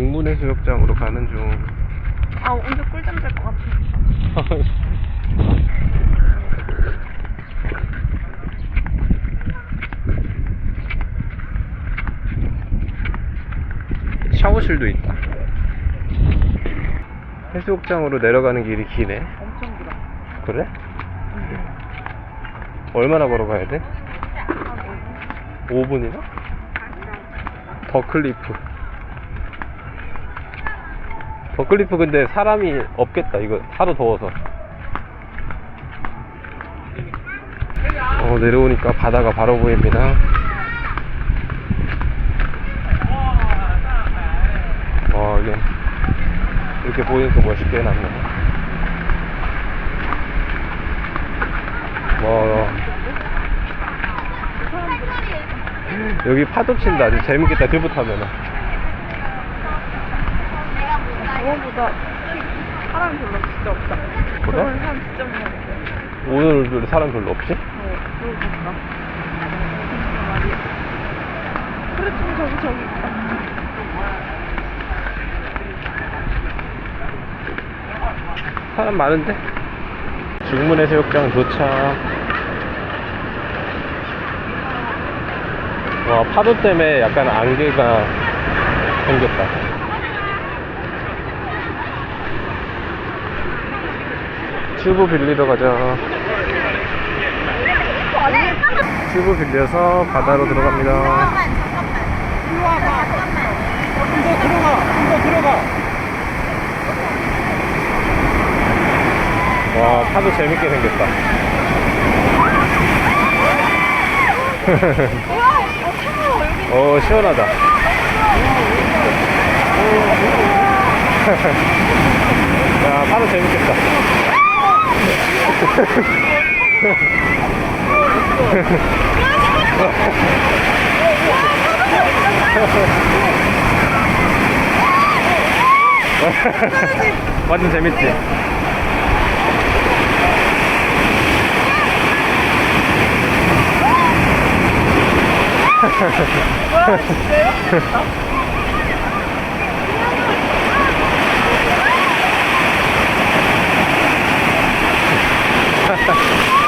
중문해 수욕장으로 가는 중. 아 언제 꿀잠 잘 것 같아. 샤워실도 있다. 해수욕장으로 내려가는 길이 기네. 엄청 길어. 그래? 얼마나 걸어가야 돼? 5분이나? 더 클리프. 더클리프 근데 사람이 없겠다. 이거 하도 더워서. 어, 내려오니까 바다가 바로 보입니다. 와, 이게 이렇게 보이니까 멋있게 해놨네. 와. 여기 파도 친다. 재밌겠다. 듀브 타면은. 저번보다 사람 별로 진짜 없다. 그래? 저번 사람 진짜 많은데. 오늘 사람 별로 없지? 어, 그러고 보니까. 진짜 말이야. 그래 좀 저기 저기 있다. 사람 많은데? 중문해 수욕장 도착. 와, 파도 때문에 약간 안개가 생겼다. 튜브 빌리러 가자. 튜브 빌려서 바다로 들어갑니다. 와, 파도 재밌게 생겼다. 어, 시원하다. 야, 파도 재밌겠다. 완전 재밌지?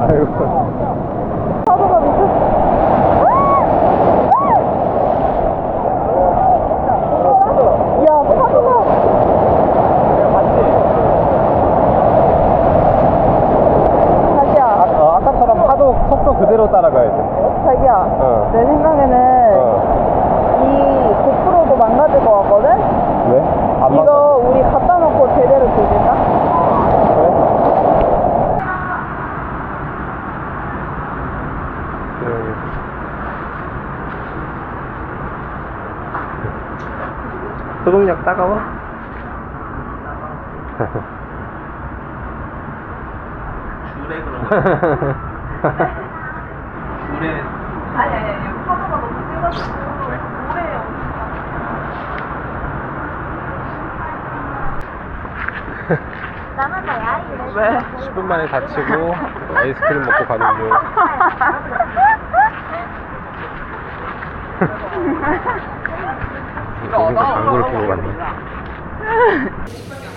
아이고. 야, 파도가. 자기야, 어, 아까처럼 파도 속도 그대로 따라가야 돼. 자기야. 어. 내 생각에는 어. 이 고프로도 망가질 것 같거든? 왜? 안 이거 우리 갖다 놓고 제대로 조질까? 그래. 소독약 따가워? 줄에 그런 거. 줄에 아니, 아니, 아니. 파도가 너무 세가지고. 오래 왜? 10분 만에 다치고 아이스크림 먹고 가는 중. 거기서 당구를 보고 갔네.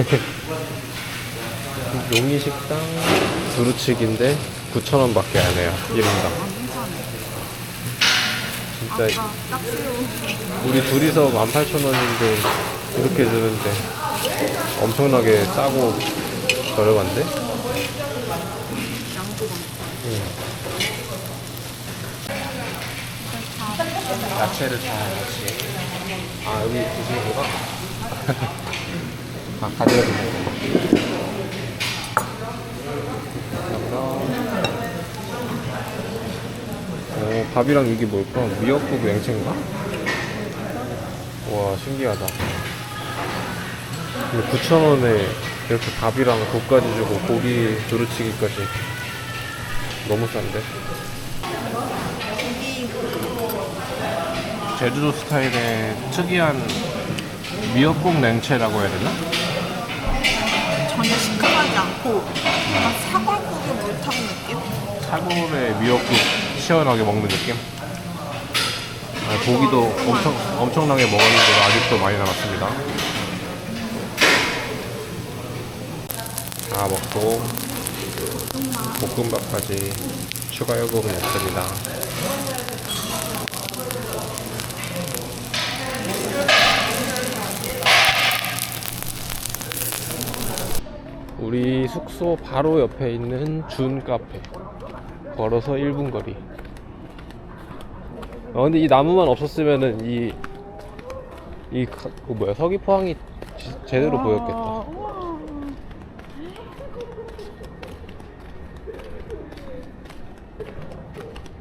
용이 식당 두루치기인데 9,000원 밖에 안 해요. 1인당. 진짜 아까 딱새우. 우리 둘이서 18,000원인데 이렇게 주는데 엄청나게 싸고 저렴한데? 응. 야채를 다 같이. 아 여기 드시는구나? 아 가져다 주세요 오 밥이랑 이게 뭘까? 미역국 냉채인가? 와 신기하다 근데 9,000원에 이렇게 밥이랑 국까지 주고 고기 두루치기까지 너무 싼데? 제주도 스타일의 특이한 미역국 냉채라고 해야 되나? 않고 약간 사골국에 물 타는 느낌? 사골에 미역국 시원하게 먹는 느낌? 아, 고기도 엄청, 엄청나게 먹었는데 아직도 많이 남았습니다. 다 먹고 볶음밥까지 추가 요금은 없습니다. 우리 숙소 바로 옆에 있는 준 카페 걸어서 1분 거리. 아 근데 이 나무만 없었으면은 이이 가- 그 뭐야 서귀포항이 지- 제대로 와, 보였겠다. 우와.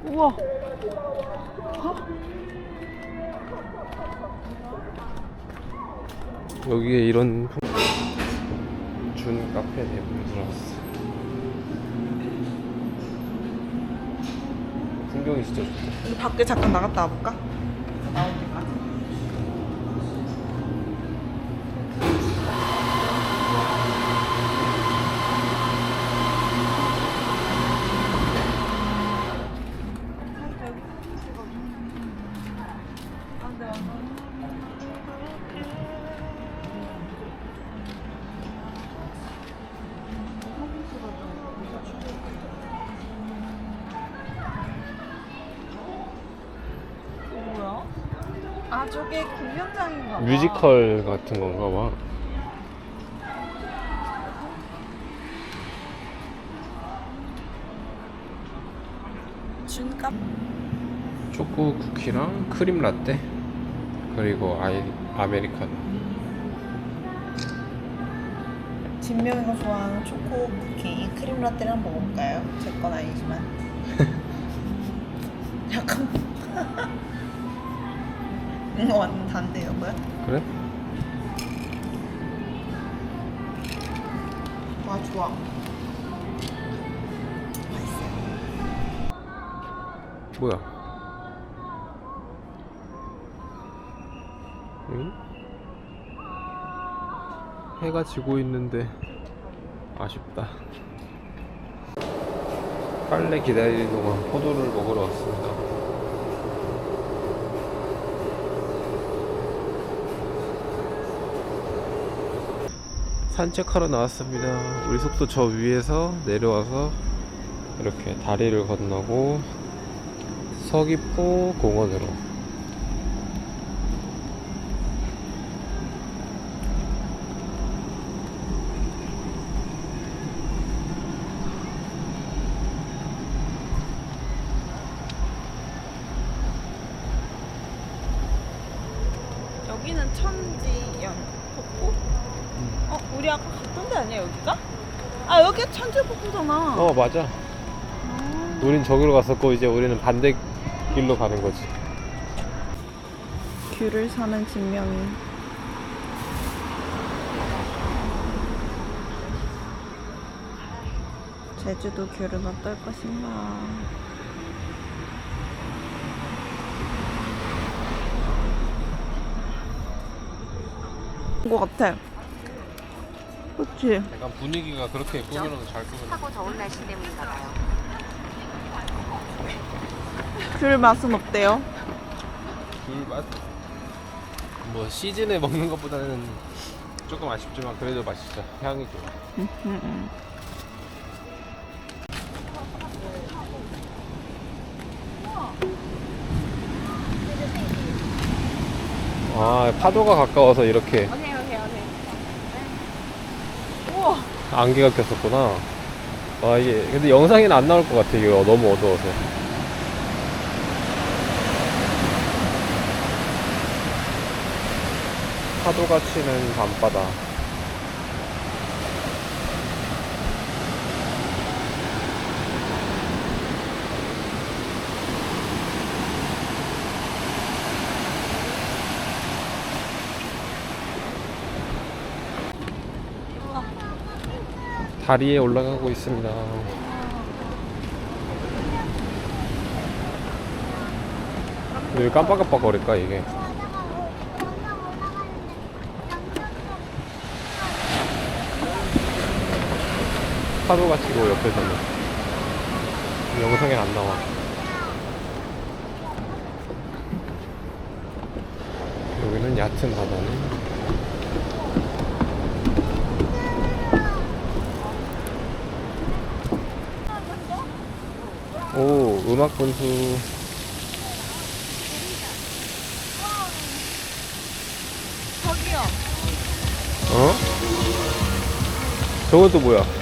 우와. 여기에 이런 카페 내부에 들어왔어. 풍경이 진짜 좋다. 밖에 잠깐 나갔다 와볼까? 저게 공연장인가 봐. 뮤지컬 같은 건가 봐. 준값 초코 쿠키랑 크림 라떼 그리고 아이 아메리카노. 진명이가 좋아하는 초코 쿠키 크림 라떼를 한번 먹어볼까요? 제 건 아니지만 약간 이거 완전 단데요 뭐야? 그래? 와 좋아 뭐야? 응? 해가 지고 있는데 아쉽다. 빨래 기다리는 동안 포도를 먹으러 왔습니다. 산책하러 나왔습니다. 우리 숙소 저 위에서 내려와서 이렇게 다리를 건너고 서귀포 공원으로 여기는 천지연 폭포? 어 우리 아까 갔던 데 아니야 여기가? 아 여기 천지폭포잖아. 어 맞아. 아. 우린 저기로 갔었고 이제 우리는 반대 길로 가는 거지. 귤을 사는 진명이. 제주도 귤은 어떨 것인가? 온것 같아 그치? 약간 분위기가 그렇게 꾸며놓은 잘 꾸며놓은 하고 더운 날씨 때문인가 봐요. 귤 맛은 어때요? 귤 맛 뭐 시즌에 먹는 것보다는 조금 아쉽지만 그래도 맛있죠 향이 좋아 음, 음. 아 파도가 가까워서 이렇게 오케이 오케이 오케이. 우와. 안개가 꼈었구나. 아 이게 근데 영상에는 안 나올 것 같아 이거 너무 어두워서. 파도가 치는 밤바다. 다리에 올라가고 있습니다. 왜 깜빡깜빡 거릴까 이게? 파도가 치고 옆에서는 영상에 안 나와. 여기는 얕은 바다네. 음악 분수. 저기요. 어? 또 뭐야?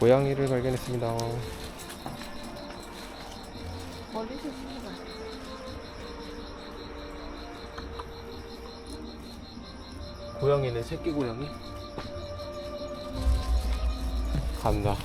고양이를 발견했습니다. 멀리서 친구가. 고양이는 새끼 고양이? 간다.